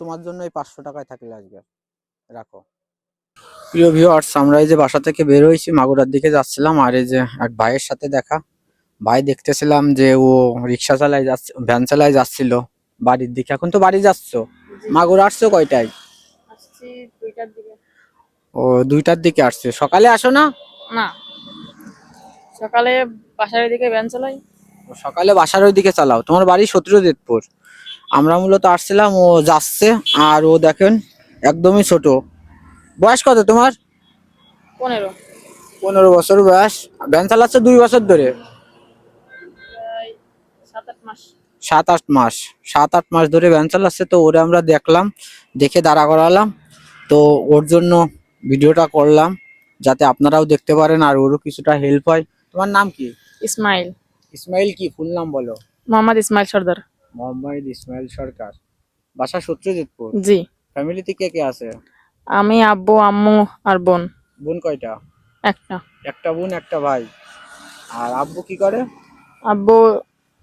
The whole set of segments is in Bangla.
তোমার জন্য এই পাঁচশো টাকায় থাকলে আজকে। রাখো। প্রিয় ভিউয়ার্স আমরা এই যে বাসা থেকে বের হয়েছি মাগুরার দিকে যাচ্ছিলাম আর এই যে এক ভাইয়ের সাথে দেখা। ভাই দেখতেছিলাম যে ও রিক্সা চালায় যাচ্ছে ভ্যান চালায় যাচ্ছিল বাড়ির দিকে। এখন তো বাড়ি যাচ্ছ? মাগুর আসছো কয়টায়? আসছি দুইটার দিকে। ও দুইটার দিকে আসছে। সকালে আসো না? না। সকালে বাসার ওই দিকে ভ্যান চালাই। ও সকালে বাসার ওই দিকে চালাও। তোমার বাড়ি সত্যজিৎপুর আমরা মূলত আসছিলাম ও যাচ্ছে আর ও দেখেন একদমই ছোট। বয়স কত তোমার? পনেরো। পনেরো বছর বয়স। ভ্যান চালাচ্ছে দুই বছর ধরে? সাত আট মাস। সাত আট মাস। ধরে ভ্যান চালাচ্ছে তো ওরে আমরা দেখলাম দেখে দাঁড়া করালাম। তো ওর জন্য ভিডিওটা করলাম যাতে আপনারাও দেখতে পারেন আর ওরও কিছুটা হেল্প হয়। তোমার নাম কি? ইসমাইল। ইসমাইল কি? ফুল নাম বলো। মোহাম্মদ ইসমাইল সর্দার। মোহাম্মদ ইসমাইল সরকার। বাসা সত্যজিৎপুর জি। ফ্যামিলিতে কে কে আছে? আমি আব্বু আম্মু আর বোন। বোন কয়টা? একটা। একটা বোন একটা ভাই। আর আব্বু কি করে? আব্বু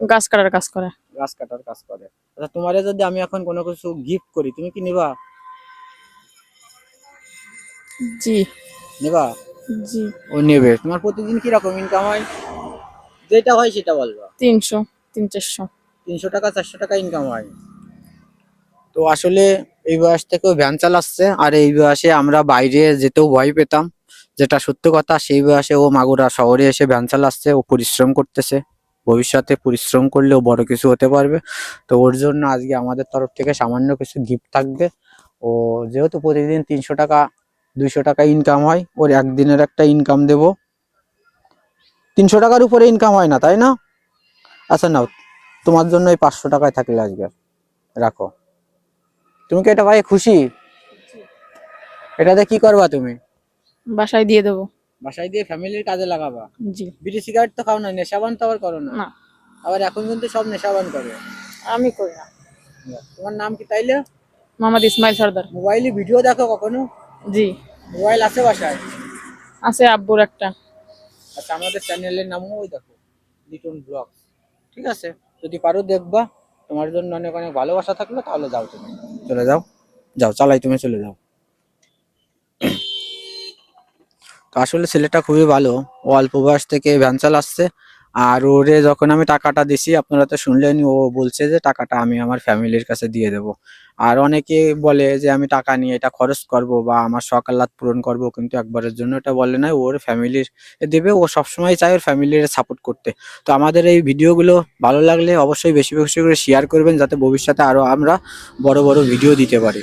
গাছ কাটার কাজ করে। গাছ কাটার কাজ করে। আচ্ছা তোমারে যদি আমি এখন কোনো কিছু গিফট করি তুমি কি নিবা? জি। নিবা? জি। ও নেবে। তোমার প্রতিদিন কি রকম ইনকাম হয়? যেটা হয় সেটা বলবা। তিনশো তিন চারশো। তিনশো টাকা, চারশো টাকা ইনকাম হয়। তো আসলে এই বয়স থেকেও ভ্যান চালাচ্ছে, আর এই বয়সে আমরা বাইরে যেতেও ভয় পেতাম। যেটা সত্য কথা, সেই বয়সে ও মাগুরা শহরে এসে ভ্যান চালাচ্ছে, ও পরিশ্রম করতেছে। ভবিষ্যতে পরিশ্রম করলেও বড় কিছু হতে পারবে। তো ওর জন্য আজকে আমাদের তরফ থেকে সামান্য কিছু গিফট থাকবে। ও যেহেতু প্রতিদিন তিনশো টাকা, দুইশো টাকা ইনকাম হয়, ওর একদিনের একটা ইনকাম দেব। তিনশো টাকার উপরে ইনকাম হয় না, তাই না? আচ্ছা নাও। তোমার জন্য এই পাঁচশো টাকায় থাকলে আজকে। রাখো। তুমি কি এটা ভাই খুশি? এটাতে কি করবা তুমি? বাসায় দিয়ে দেবো। বাসায় দিয়ে ফ্যামিলির কাজে লাগাবা? জি। বিড়ি সিগারেট তো খাও না নেশাবান তো আবার করো না? না। আবার এখন কিন্তু সব নেশাবান করে। আমি করি না। তোমার নাম কি তাইলে? মোহাম্মদ ইসমাইল সর্দার। মোবাইলে ভিডিও দেখো কখনো? জি। মোবাইল আছে বাসায়? আছে আব্বুর একটা। আচ্ছা আমাদের চ্যানেলের নামও ওই দেখো লিটন ব্লগ ঠিক আছে? যদি পারো দেখবা, তোমার জন্য অনেক অনেক ভালোবাসা থাকল, তাহলে যাও তুমি। চলে যাও। যাও, চালাই তুমি, চলে যাও। আসলে ছেলেটা খুবই ভালো। ও অল্প বয়স থেকে ভ্যান চালাচ্ছে আর ওরে যখন আমি টাকাটা দিছি, আপনারা তো শুনলেন ও বলছে যে টাকাটা আমি আমার ফ্যামিলির কাছে দিয়ে দেব। আর অনেকে বলে যে আমি টাকা নিয়ে এটা খরচ করব বা আমার আহ্লাদ পূরণ করব, কিন্তু একবারের জন্য এটা বলে না ওর ফ্যামিলির দেবে, ও সবসময় চায় ওর ফ্যামিলির সাপোর্ট করতে। তো আমাদের এই ভিডিওগুলো ভালো লাগলে অবশ্যই বেশি বেশি করে শেয়ার করবেন, যাতে ভবিষ্যতে আরও আমরা বড় বড় ভিডিও দিতে পারি।